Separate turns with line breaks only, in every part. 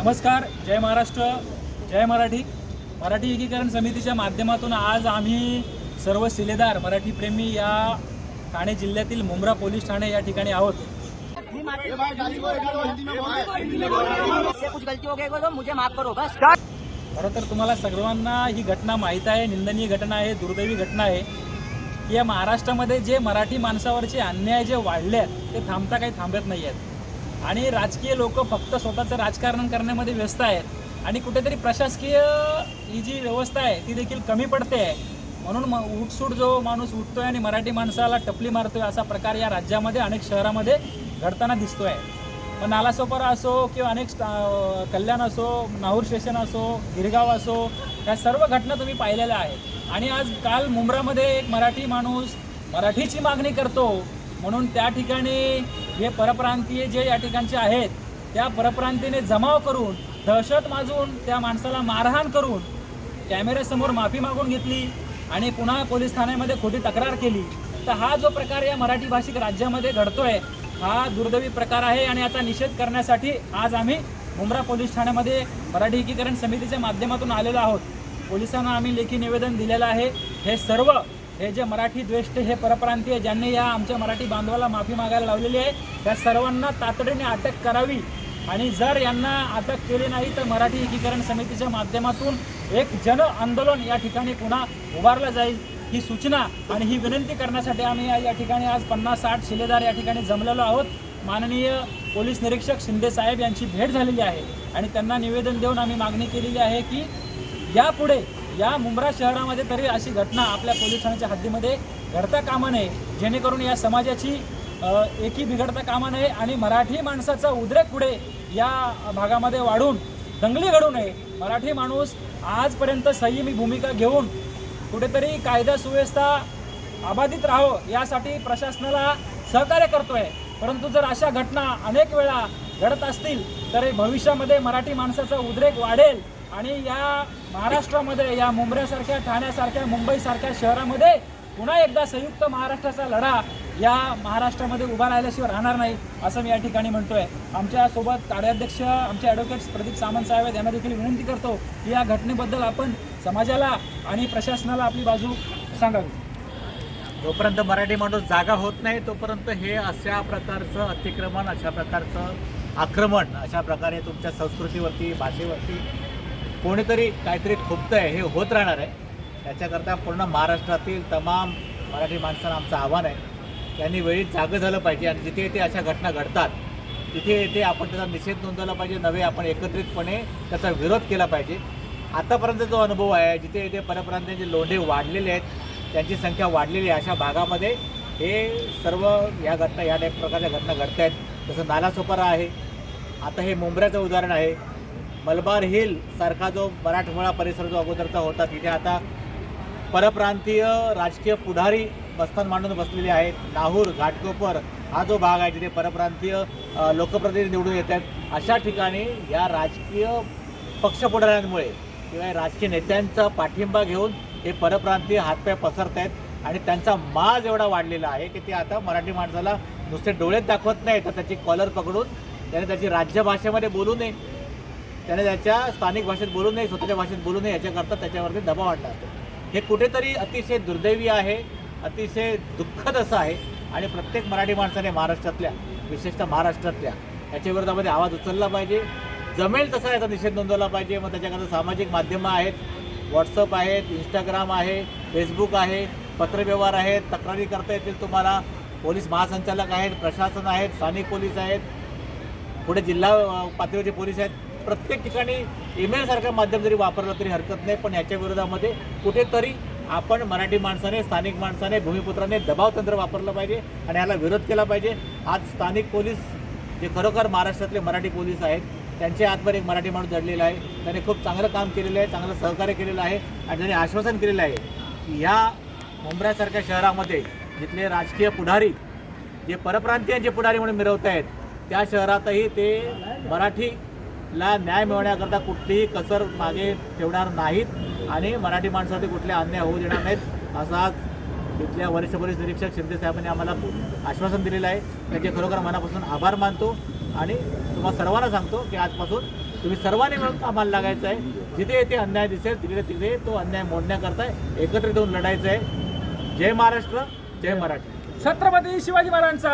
नमस्कार जय महाराष्ट्र जय मराठी. मराठी एकीकरण समितीच्या माध्यमातून आज आम्ही सर्व शिलेदार मराठी प्रेमी या ठाणे जिल्ह्यातील मुंब्रा पोलीस ठाणे या ठिकाणी आहोत. खरं तर तुम्हाला सर्वांना ही घटना माहीत आहे निंदनीय घटना आहे दुर्दैवी घटना आहे की या महाराष्ट्रामध्ये जे मराठी माणसावरचे अन्याय जे वाढले आहेत ते थांबता काही थांबत नाही आहेत आणि राजकीय लोक फक्त स्वतःचं राजकारण करण्यामध्ये व्यस्त आहेत. आणि कुठेतरी प्रशासकीय ही जी व्यवस्था आहे ती देखील कमी पडते आहे. म्हणून म उठसूट जो माणूस उठतोय आणि मराठी माणसाला टपली मारतोय असा प्रकार या राज्यामध्ये अनेक शहरामध्ये घडताना दिसतोय. मग नालासोपारा असो किंवा अनेक कल्याण असो नाहूर स्टेशन असो गिरगाव असो या सर्व घटना तुम्ही पाहिलेल्या आहेत. आणि आज काल मुंब्रामध्ये एक मराठी माणूस मराठीची मागणी करतो. म्हणून त्या ठिकाणी हे परप्रांतीय जे या ठिकाणचे आहेत त्या परप्रांतीने जमाव करून दहशत माजून त्या माणसाला मारहाण करून कॅमेऱ्यासमोर माफी मागून घेतली आणि पुन्हा पोलीस ठाण्यामध्ये खोटी तक्रार केली तर हा जो प्रकार या मराठी भाषिक राज्यामध्ये घडतोय हा दुर्दैवी प्रकार आहे आणि याचा निषेध करण्यासाठी आज आम्ही मुंब्रा पोलीस ठाण्यामध्ये मराठी एकीकरण समितीच्या माध्यमातून आलेलो आहोत. पोलिसांना आम्ही लेखी निवेदन दिलेलं आहे. हे सर्व हे जे मराठी द्वेष्ट हे परप्रांतीय ज्यांनी या आमच्या मराठी बांधवाला माफी मागायला लावलेली आहे त्या सर्वांना तातडीने अटक करावी. आणि जर यांना अटक केली नाही तर मराठी एकीकरण समितीच्या माध्यमातून एक जन आंदोलन या ठिकाणी पुन्हा उभारलं जाईल ही सूचना आणि ही विनंती करण्यासाठी आम्ही या- या ठिकाणी आज पन्नास साठ शिलेदार या ठिकाणी जमलेलो आहोत. माननीय पोलीस निरीक्षक शिंदे साहेब यांची भेट झालेली आहे आणि त्यांना निवेदन देऊन आम्ही मागणी केलेली आहे की यापुढे या मुंब्रा शहरामध्ये तरी अशी घटना आपल्या पोलीस ठाण्याच्या हद्दीमध्ये घडता कामा नये. जेणेकरून या समाजाची एकी बिघडता कामा नये आणि मराठी माणसाचा उद्रेक पुढे या भागामध्ये वाढून दंगली घडू नये. मराठी माणूस आजपर्यंत संयमी भूमिका घेऊन कुठेतरी कायदा सुव्यवस्था अबाधित राहो यासाठी प्रशासनाला सहकार्य करतोय. परंतु जर अशा घटना अनेक वेळा घडत असतील तर भविष्यामध्ये मराठी माणसाचा उद्रेक वाढेल. आणि या महाराष्ट्रामध्ये या मुंबऱ्यासारख्या ठाण्यासारख्या मुंबईसारख्या शहरामध्ये पुन्हा एकदा संयुक्त महाराष्ट्राचा लढा या महाराष्ट्रामध्ये उभा राहिल्याशिवाय राहणार नाही असं मी या ठिकाणी म्हणतोय. आमच्यासोबत कार्याध्यक्ष आमचे ॲडव्होकेट्स प्रदीप सामंत साहेब आहेत यांना देखील विनंती करतो की या घटनेबद्दल आपण समाजाला आणि प्रशासनाला आपली बाजू सांगावी.
जोपर्यंत मराठी माणूस जागा होत नाही तोपर्यंत हे अशा प्रकारचं अतिक्रमण अशा प्रकारचं आक्रमण अशा प्रकारे तुमच्या संस्कृतीवरती भाषेवरती कोणीतरी काहीतरी खुपतं आहे हे होत राहणार आहे. त्याच्याकरता पूर्ण महाराष्ट्रातील तमाम मराठी माणसांना आमचं आव्हान आहे. त्यांनी वेळी जागं झालं पाहिजे आणि जिथे येथे अशा घटना घडतात तिथे येथे आपण त्याचा निषेध नोंदवला पाहिजे नव्हे आपण एकत्रितपणे त्याचा विरोध केला पाहिजे. आतापर्यंत जो अनुभव आहे जिथे इथे परप्रांतांचे लोंढे वाढलेले आहेत त्यांची संख्या वाढलेली आहे अशा भागामध्ये हे सर्व या घटना या टाईप प्रकारच्या घटना घडत आहेत जसं नालासोपारा आहे आता हे मुंबऱ्याचं उदाहरण आहे. मलबार हिल सारखा जो मराठवाडा परिसर जो अगोदरचा होता तिथे आता परप्रांतीय राजकीय पुढारी बस्तान मांडून बसलेले आहेत. नाहूर घाटकोपर हा जो भाग आहे तिथे परप्रांतीय लोकप्रतिनिधी निवडून येत आहेत अशा ठिकाणी या राजकीय पक्षपुढाऱ्यांमुळे किंवा राजकीय नेत्यांचा पाठिंबा घेऊन हे परप्रांतीय हातपाय पसरत आहेत आणि त्यांचा माज एवढा वाढलेला आहे की ते आता मराठी माणसाला नुसते डोळेच दाखवत नाही तर त्याची कॉलर पकडून त्याने त्याची राज्यभाषेमध्ये बोलू नये. त्याने त्याच्या स्थानिक भाषेत बोलू नये स्वतःच्या भाषेत बोलू नये याच्याकरता त्याच्यावरती दबाव आणला जातो हे कुठेतरी अतिशय दुर्दैवी आहे अतिशय दुःखद असं आहे. आणि प्रत्येक मराठी माणसाने महाराष्ट्रातल्या विशेषतः महाराष्ट्रातल्या याच्या विरोधामध्ये आवाज उचलला पाहिजे. जमेल तसा याचा निषेध नोंदवला पाहिजे. मग त्याच्याकरता सामाजिक माध्यमं आहेत. व्हॉट्सअप आहेत इंस्टाग्राम आहे फेसबुक आहे पत्रव्यवहार आहेत. तक्रारी करता येतील तुम्हाला. पोलीस महासंचालक आहेत प्रशासन आहेत स्थानिक पोलीस आहेत. पुढे जिल्हा पातळीवरचे पोलीस आहेत. प्रत्येक ठिकाणी ईमेलसारखं माध्यम जरी वापरलं तरी हरकत नाही पण याच्या विरोधामध्ये कुठेतरी आपण मराठी माणसाने स्थानिक माणसाने भूमिपुत्राने दबाव तंत्र वापरलं पाहिजे आणि याला विरोध केला पाहिजे. आज स्थानिक पोलीस जे खरोखर महाराष्ट्रातले मराठी पोलीस आहेत त्यांच्या आतमध्ये एक मराठी माणूस जडलेला आहे. त्याने खूप चांगलं काम केलेलं आहे चांगलं सहकार्य केलेलं आहे आणि त्याने आश्वासन केलेलं आहे की ह्या मुंबऱ्यासारख्या शहरामध्ये जिथले राजकीय पुढारी जे परप्रांतीयांचे पुढारी म्हणून मिरवत आहेत त्या शहरातही ते मराठी मराठीला न्याय मिळवण्याकरता कुठलीही कसर मागे ठेवणार नाहीत आणि मराठी माणसावरती कुठले अन्याय होऊ देणार नाहीत असा आज इथल्या वरिष्ठ पोलीस निरीक्षक शिंदे साहेबांनी आम्हाला आश्वासन दिलेलं आहे. त्याचे खरोखर मनापासून आभार मानतो आणि तुम्हाला सर्वांना सांगतो की आजपासून तुम्ही सर्वांनी मिळून कामाला लागायचं आहे. जिथे येथे अन्याय दिसेल तिकडे तिकडे तो अन्याय मोडण्याकरता एकत्रित होऊन लढायचं आहे जय महाराष्ट्र जय मराठी.
छत्रपती शिवाजी महाराजांचा.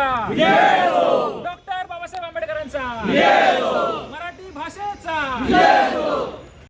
डॉक्टर बाबासाहेब आंबेडकरांचा. Jesus!